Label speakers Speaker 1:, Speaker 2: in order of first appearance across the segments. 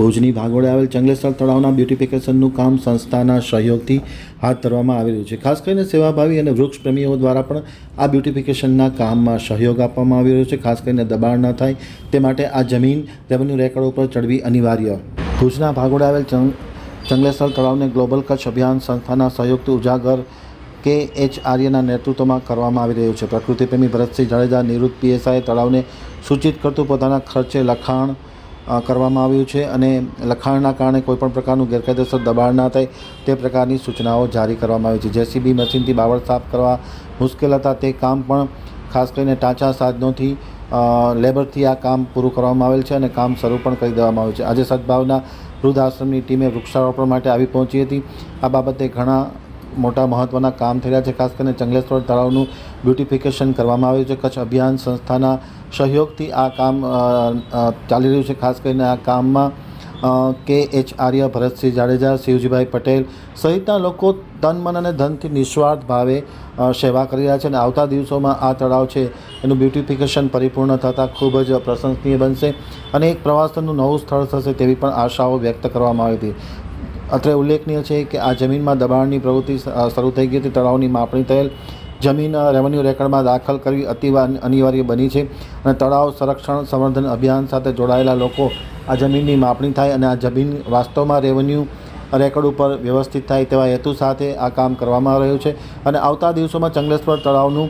Speaker 1: ભુજની ભાગોળે આવેલ ચંગલેસર તળાવના બ્યુટિફિકેશનનું કામ સંસ્થાના સહયોગથી હાથ ધરવામાં આવી રહ્યું છે. ખાસ કરીને સેવાભાવી અને વૃક્ષ પ્રેમીઓ દ્વારા પણ આ બ્યુટિફિકેશનના કામમાં સહયોગ આપવામાં આવી રહ્યો છે. ખાસ કરીને દબાણ ન થાય તે માટે આ જમીન રેવન્યુ રેકર્ડ ઉપર ચડવી અનિવાર્ય. ભુજના ભાગોળે આવેલ ચંગ ચંગલેશ્વર તળાવને ગ્લોબલ કચ્છ અભિયાન સંસ્થાના સહયોગથી ઉજાગર કે એચ આર્યના નેતૃત્વમાં કરવામાં આવી રહ્યું છે. પ્રકૃતિપ્રેમી ભરતસિંહ જાડેજા નિવૃત્ત પીએસઆઈ તળાવને સૂચિત કરતું પોતાના ખર્ચે લખાણ કરવામાં આવ્યું છે અને લખાણના કારણે કોઈપણ પ્રકારનું ગેરકાયદેસર દબાણ ના થાય તે પ્રકારની સૂચનાઓ જારી કરવામાં આવી છે. જેસીબી મશીનથી બાવળ સાફ કરવા મુશ્કેલ હતા. તે કામ પણ ખાસ કરીને ટાંચા સાધનોથી લેબરથી આ કામ પૂરું કરવામાં આવેલ છે અને કામ શરૂ પણ કરી દેવામાં આવ્યું છે. આજે સદભાવના વૃદ્ધ આશ્રમની ટીમે વૃક્ષારોપણ માટે આવી પહોંચી હતી. આ બાબતે ઘણા મોટા મહત્ત્વના કામ થઈ રહ્યા છે. ખાસ કરીને ચંગલેશ્વર તળાવનું બ્યુટિફિકેશન કરવામાં આવ્યું છે. કચ્છ અભિયાન સંસ્થાના સહયોગથી આ કામ ચાલી રહ્યું છે. ખાસ કરીને આ કામમાં કે એચ આર્ય, ભરતસિંહ જાડેજા, શિવજીભાઈ પટેલ સહિતના લોકો તન, મન અને ધનથી નિસ્વાર્થ ભાવે સેવા કરી રહ્યા છે અને આવતા દિવસોમાં આ તળાવ છે એનું બ્યુટિફિકેશન પરિપૂર્ણ થતાં ખૂબ જ પ્રશંસનીય બનશે અને એક પ્રવાસનનું નવું સ્થળ થશે તેવી પણ આશાઓ વ્યક્ત કરવામાં આવી હતી. અત્રે ઉલ્લેખનીય છે કે આ જમીનમાં દબાણની પ્રવૃત્તિ શરૂ થઈ ગઈ હતી, તળાવની માપણી થયેલ જમીન રેવન્યુ રેકર્ડમાં દાખલ કરવી અતિ અનિવાર્ય બની છે અને તળાવ સંરક્ષણ સંવર્ધન અભિયાન સાથે જોડાયેલા લોકો આ જમીનની માપણી થાય અને આ જમીન વાસ્તવમાં રેવન્યુ રેકર્ડ ઉપર વ્યવસ્થિત થાય તેવા હેતુ સાથે આ કામ કરવામાં રહ્યું છે અને આવતા દિવસોમાં ચંગલેશ્વર તળાવનું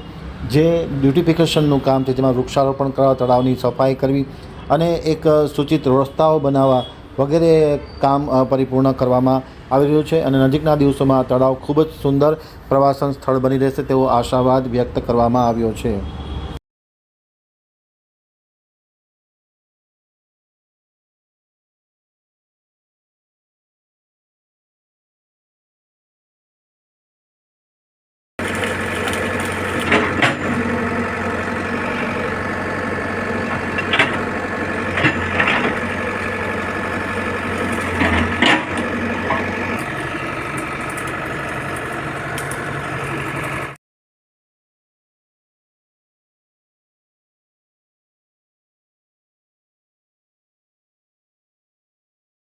Speaker 1: જે બ્યુટિફિકેશનનું કામ છે, જેમાં વૃક્ષારોપણ કરવા, તળાવની સફાઈ કરવી અને એક સૂચિત રસ્તાઓ બનાવવા વગેરે કામ પરિપૂર્ણ કરવામાં આવી રહ્યું છે અને નજીકના દિવસોમાં તળાવ ખૂબ જ સુંદર પ્રવાસન સ્થળ બની રહેશે તેવો આશાવાદ વ્યક્ત કરવામાં આવ્યો છે.